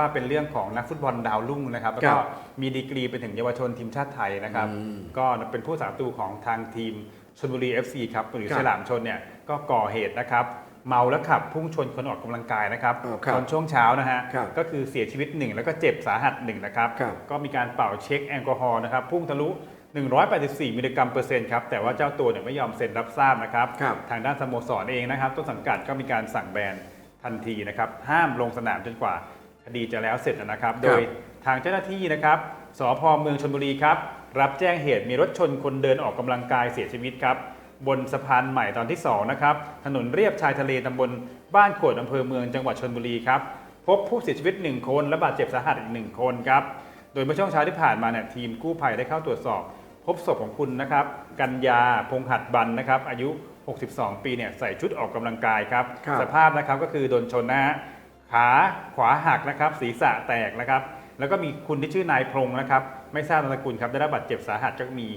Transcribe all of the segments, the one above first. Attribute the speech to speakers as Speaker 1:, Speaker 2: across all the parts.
Speaker 1: ราะว่าเป็นเรื่องของนักฟุตบอลดาวรุ่งนะครับ แล้วก็
Speaker 2: ครับ
Speaker 1: มีดีกรีเป็นถึงเยาวชนทีมชาติไทยนะครับ
Speaker 2: อืม
Speaker 1: ก็เป็นผู้สาประตูของทางทีมชลบุรี FC ครับหรือ
Speaker 2: ครับ
Speaker 1: ฉลามชนเนี่ยก็ก่อเหตุนะครับ เมาแล้วขับพุ่งชนคนออกกำลังกายนะครับ
Speaker 2: อ๋อครับ
Speaker 1: ตอนช่วงเช้านะฮะ
Speaker 2: ครับ
Speaker 1: ก็คือเสียชีวิตหนึ่งแล้วก็เจ็บสาหัสหนึ่งนะครับ
Speaker 2: ครับ
Speaker 1: ก็มีการเป่าเช็คแอลกอฮอล์นะครับพุ่งทะลุ 184 มิลลิกรัมเปอร์เซ็นต์ครับแต่ว่าเจ้าตัวเนี่ยไม่ยอมเซ็นรับทราบนะครับ
Speaker 2: ครับ
Speaker 1: ทางด้านสโมสรเองนะครับ ต้นสังกัดก็มีการสั่งแบนทันทีนะครับ ห้ามลงสนามจนกว่าค ดีจะแล้วเสร็จนะครับ โดยทางเจ้าหน้าที่นะครับสพเมืองชลบุรีครับ รับแจ้งเหตุมีรถชนคนเดินออกกำลังกายเสียชีวิตครับ บนสะพานใหม่ตอนที่2นะครับถนนเรียบชายทะเลตำบลบ้านขวดอำเภอเมืองจังหวัดชลบุรีครับพบผู้เสียชีวิต 1 คนและบาดเจ็บสาหัสอีก 1 คนครับโดยเมื่อช่วงเช้าที่ผ่านมาเนี่ยทีมกู้ภัยได้เข้าตรวจสอบ พบศพของคุณนะครับ กัญญาพงหัดบันนะครับอายุ 62 ปีเนี่ยใส่ชุดออกกำลังกายครับ
Speaker 2: ครับ
Speaker 1: สภาพนะครับก็คือโดนชนนะฮะ ขาขวาหักนะครับ ศีรษะแตกนะครับ แล้วก็มีคุณที่ชื่อนายพงศ์นะครับ ไม่ทราบนามสกุลครับได้รับบาดเจ็บสาหัสก็มี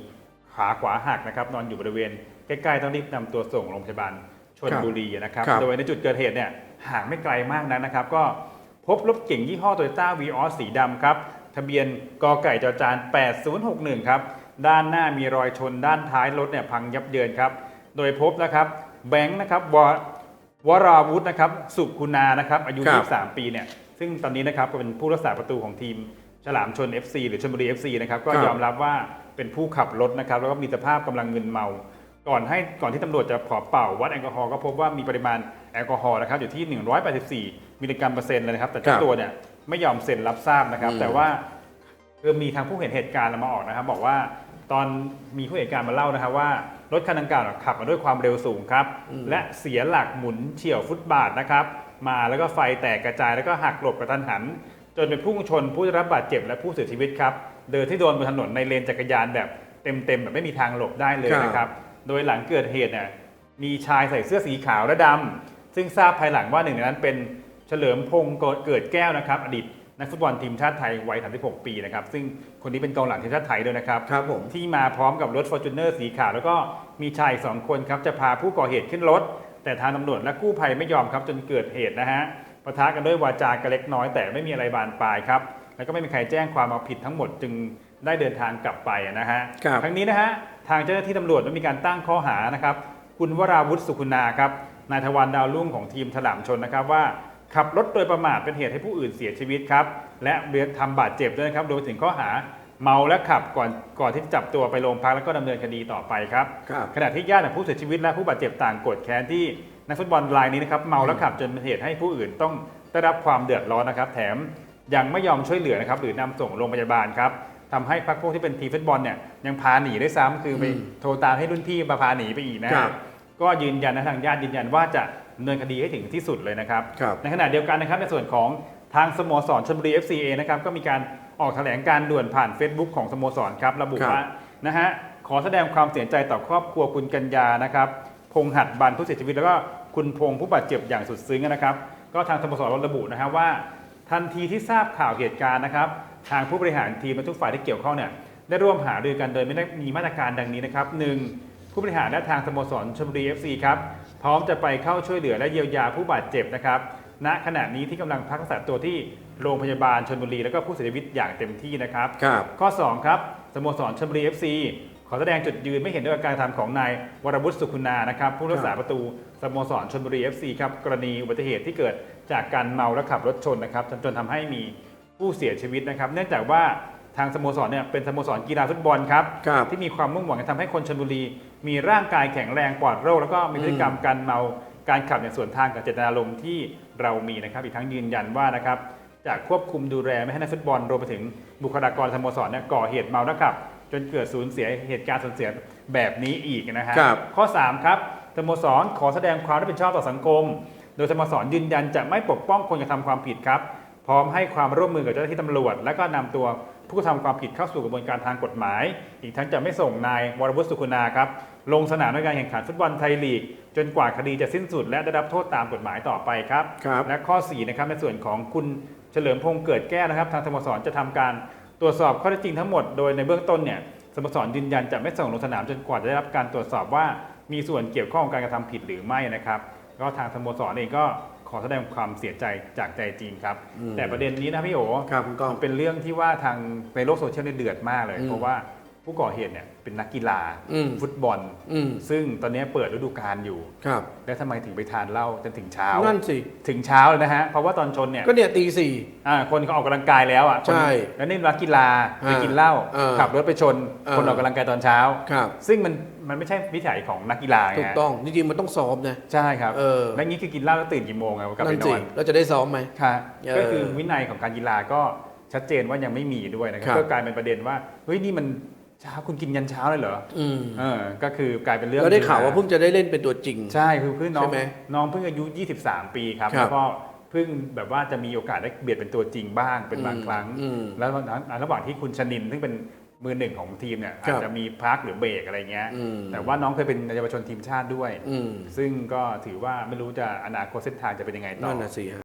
Speaker 1: ขาขวาหักนะครับ นอนอยู่บริเวณใกล้ๆต้องรีบนำตัวส่งโรงพยาบาลชนบุรีนะครับ
Speaker 2: ครับ
Speaker 1: โดยในจุดเกิดเหตุเนี่ยห่างไม่ไกลมากนักนะครับ ก็พบรถเก๋งยี่ห้อโตโยต้าวีออสสีดำครับทะเบียนกไก่จอจาน 8061 ครับ ด้านหน้ามีรอยชนด้านท้ายรถเนี่ยพังยับเยินครับ โดยพบนะครับแบงค์นะครับว วราวุธนะครับสุคุณานะครับอายุ
Speaker 2: ครับ
Speaker 1: 23 ปีเนี่ยซึ่งตอนนี้นะครับก็เป็นผู้รักษาประตูของทีมฉลามชน FC หรือชลบุรี FC นะครับก็
Speaker 2: ครับ
Speaker 1: ยอมรับว่าเป็นผู้ขับรถนะครับแล้วก็มีสภาพกำลังมึนเมา ก่อนให้ก่อนที่ตำรวจจะขอเป่าวัดแอลกอฮอล์ก็พบว่ามีปริมาณแอลกอฮอล์นะครับอยู่ที่ 184 มิลลิกรัมเปอร์เซ็นต์เลยนะครับแต่เจ้า
Speaker 2: ครับ
Speaker 1: ตัวเนี่ยไม่ยอมเซ็นรับทราบนะครับ
Speaker 2: อืม
Speaker 1: แต่ว่า คือมีทางผู้เห็นเหตุการณ์มาออกนะครับ บอกว่า ตอนมีผู้เห็นเหตุการณ์มาเล่านะครับว่ารถคันดังกล่าวขับมาด้วยความเร็วสูงครับ และเสียหลักหมุนเฉี่ยวฟุตบาทนะครับ มาแล้วก็ไฟแตกกระจายแล้วก็หักหลบกระทันหัน จนไปพุ่งชนผู้ได้รับบาดเจ็บและผู้เสียชีวิตครับเดินที่โดนบนถนนในเลนจักรยานแบบเต็มๆแบบไม่มีทางหลบได้เลยนะครับ โดยหลังเกิดเหตุเนี่ยมีชายใส่เสื้อสีขาวและดำซึ่งทราบภายหลังว่าหนึ่งในนั้นเป็นเฉลิมพงศ์เกิดแก้วนะครับ อดีต นักฟุตบอลทีมชาติไทยวัย 36 ปีนะครับ ซึ่งคนนี้เป็นกองหลังทีมชาติไทยด้วยนะครับ
Speaker 2: ครับผม
Speaker 1: ที่มาพร้อมกับรถ f o r t u n e r สีขาว แล้วก็มีชายอีกสองคนครับ จะพาผู้ก่อเหตุขึ้นรถ แต่ทางตำรวจและกู้ภัยไม่ยอมครับ จนเกิดเหตุนะฮะปะทะกันด้วยวาจากระเล็กน้อยแต่ไม่มีอะไรบานปลายครับ แล้วก็ไม่มีใครแจ้งความเอาผิดทั้งหมดจึงได้เดินทางกลับไปนะฮะ
Speaker 2: ครับ
Speaker 1: ทั้งนี้นะฮะทางเจ้าหน้าที่ตำรวจได้มีการตั้งข้อหานะครับคุณวราวุฒิสุคุณาครับนายทวันดาวรุ่งของทีมฉลามชนนะครับว่า ขับรถโดยประมาทเป็นเหตุให้ผู้อื่นเสียชีวิตครับ และเบียทำบาดเจ็บด้วยนะครับโดยถึงข้อหาเมาและขับก่อนก่อนที่จะจับตัวไปโรงพักแล้วก็ดำเนินคดีต่อไปครับ
Speaker 2: ครับ
Speaker 1: ขณะที่ญาติของผู้เสียชีวิตและผู้บาดเจ็บต่างโกรธแค้นที่นักฟุตบอลรายนี้นะครับเมาและขับจนเป็นเหตุให้ผู้อื่นต้องได้รับความเดือดร้อนนะครับ แถมยังไม่ยอมช่วยเหลือนะครับหรือนำส่งโรงพยาบาลครับทำให้พักพวกที่เป็นทีมฟุตบอลเนี่ยยังพาหนีด้วยซ้ำคือไป
Speaker 2: อืม
Speaker 1: โทรตามให้รุ่นพี่มาพาหนีไปอีกนะฮะ
Speaker 2: ครับ
Speaker 1: ก็ยืนยันนะทางญาติยืนยันว่าจะ ดำเนินคดีให้ถึงที่สุดเลยนะครับ
Speaker 2: ครับ
Speaker 1: ในขณะเดียวกันนะครับในส่วนของทางสโมสรชลบุรี FCA นะครับก็มีการออกแถลงการด่วนผ่าน Facebook ของสโมสรครับระบุ
Speaker 2: ครับ
Speaker 1: ว่านะฮะขอแสดงความเสียใจต่อครอบครัวคุณกัญญานะครับพงหัดบันผู้เสียชีวิตแล้วก็คุณพงผู้บาดเจ็บอย่างสุดซึ้งนะครับ ก็ทางสโมสรระบุนะครับว่า ทันทีที่ทราบข่าวเหตุการณ์นะครับ ทางผู้บริหารทีมและทุกฝ่ายที่เกี่ยวข้องเนี่ยได้ร่วมหารือกันโดยไม่ได้มีมาตรการดังนี้นะครับหนึ่งผู้บริหารและทางสโมสรชลบุรี FC ครับ พร้อมจะไปเข้าช่วยเหลือและเยียวยาผู้บาดเจ็บนะครับณขณะนี้ที่กำลังพักรักษาตัวที่โรงพยาบาลชลบุรี แล้วก็ผู้เสียชีวิตอย่างเต็มที่นะครับ
Speaker 2: ครับ
Speaker 1: ข้อ 2 ครับสโมสรชลบุรี FC ขอแสดงจุดยืนไม่เห็นด้วยกับการกระทำของนายวรวุฒิสุขุนานะครับ ผู้รักษาประตูสโมสรชลบุรี FC ครับกรณีอุบัติเหตุที่เกิดจากการเมาและขับรถชนนะครับจนจนทำให้มีผู้เสียชีวิตนะครับ เนื่องจากว่าทางสโมสรเนี่ยเป็นสโมสรกีฬาฟุตบอลครับ
Speaker 2: ครับ
Speaker 1: ที่มีความมุ่งหวังจะทำให้คนชลบุรี มีร่างกายแข็งแรงปลอดโรค แล้วก็มีพฤติกรรมการเมาการขับในยส่วนทางกับเจตนารมณ์ที่เรามีนะครับ อีกทั้งยืนยันว่านะครับจะควบคุมดูแลไม่ให้นักฟุตบอลรวมไปถึงบุคลากรสโมสรเนี่ยก่อเหตุเมาแล้วขับ จนเกิดสูญเสียเหตุการณ์สูญเสียแบบนี้อีกนะฮะ
Speaker 2: ครับ
Speaker 1: ข้อ 3 ครับสโมสรขอแสดงความรับผิดชอบต่อสังคม โดยสโมสรยืนยันจะไม่ปกป้องคนกระทำความผิดครับ พร้อมให้ความร่วมมือกับเจ้าหน้าที่ตำรวจ และก็นำตัวผู้กระทำความผิดเข้าสู่กระบวนการทางกฎหมาย อีกทั้งจะไม่ส่งนายวรวุฒิสุคุณาครับลงสนามในการแข่งขันฟุตบอลไทยลีก จนกว่าคดีจะสิ้นสุด และได้รับโทษตามกฎหมายต่อไปครับ
Speaker 2: ครับ
Speaker 1: และข้อ4นะครับในส่วนของคุณเฉลิมพงษ์เกิดแก้วนะครับ ทางสโมสรจะทำการตรวจสอบข้อเท็จจริงทั้งหมดโดยในเบื้องต้นเนี่ยสโมสรยืนยันจะไม่ส่งลงสนามจนกว่าจะได้รับการตรวจสอบว่ามีส่วนเกี่ยวข้องกับการกระทำผิดหรือไม่นะครับ ก็ทางสโมสรเองก็ขข อแสดงความเสียใจจากใจจริงครับ
Speaker 2: อืม
Speaker 1: แต่ประเด็นนี้นะพี่โอ
Speaker 2: ครับคุณก้อง
Speaker 1: มันเป็นเรื่องที่ว่าทางในโลกโซเชียลเนี่ยเดือดมากเลย
Speaker 2: อืม
Speaker 1: เพราะว่าผู้ก่อเหตุเนี่ยเป็นนักกีฬา
Speaker 2: อืม
Speaker 1: ฟุตบอล
Speaker 2: อืม
Speaker 1: ซึ่งตอนนี้เปิดฤดูกาลอยู่
Speaker 2: ครับ
Speaker 1: แล้วทำไมถึงไปทานเหล้าจนถึงเช้า
Speaker 2: นั่นสิ
Speaker 1: ถึงเช้าเลยนะฮะเพราะว่าตอนชนเนี่ย
Speaker 2: ก็เนี่ยตีสี่
Speaker 1: อ่าคนเขาออกกำลังกายแล้วอะคน
Speaker 2: ใช่
Speaker 1: แล้วนี่นักกีฬาไป
Speaker 2: อ่า
Speaker 1: กินเหล้า
Speaker 2: อ่า
Speaker 1: ขับรถไปชน
Speaker 2: อ่า
Speaker 1: คนออกกำลังกายตอนเช้า
Speaker 2: ครับ
Speaker 1: ซึ่งมัน มันไม่ใช่วิสัยของนักกีฬาไง
Speaker 2: ถูกต้องจริงๆมันต้องซ้อมนะ
Speaker 1: ใช่ครับ
Speaker 2: เออ
Speaker 1: แล้วงี้คือกินเหล้าแล้วตื่นกี่โมงอะกลับ
Speaker 2: นั่
Speaker 1: ไป
Speaker 2: น
Speaker 1: น
Speaker 2: สิ
Speaker 1: อน
Speaker 2: แล้วจะได้ซ้อมไหม
Speaker 1: ค่ะ
Speaker 2: เออ
Speaker 1: ก็คือวินัยของการกีฬาก็ชัดเจนว่ายังไม่มีด้วยนะค
Speaker 2: ครั
Speaker 1: รับบก็กลายเป็นประเด็นว่าเฮ้ยนี่มันเช้าคุณกินยันเช้าเลยเหรอ
Speaker 2: อืม
Speaker 1: เออก็คือกลายเป็นเรื่อง
Speaker 2: แล้วได้ข่าวว่าเพิ่งจะได้เล่นเป็นตัวจริง
Speaker 1: ใช่คือเพิ่งน้อง
Speaker 2: ใช่ไหม
Speaker 1: น้องเพิ่งอายุ 23 ปีครับ
Speaker 2: ครับ
Speaker 1: แล้วก็เพิ่งแบบว่าจะมีโอกาสได้เบียดเป็นตัวจริงบ้างเป็นบางครั้ง
Speaker 2: อืม
Speaker 1: แล้วระหว่างที่คุณชนินซึ่งเป็น มือหนึ่งของทีมเนี่ย
Speaker 2: ครั
Speaker 1: อา
Speaker 2: บ
Speaker 1: จจะมีพักหรือเบรกอะไรเงี้ย
Speaker 2: อืม
Speaker 1: แต่ว่าน้องเคยเป็นเยาวชนทีมชาติด้วย
Speaker 2: อืม
Speaker 1: ซึ่งก็ถือว่าไม่รู้จะอนาคตเส้นทางจะเป็นยังไงต่อ
Speaker 2: นั่นน่ะสิฮะ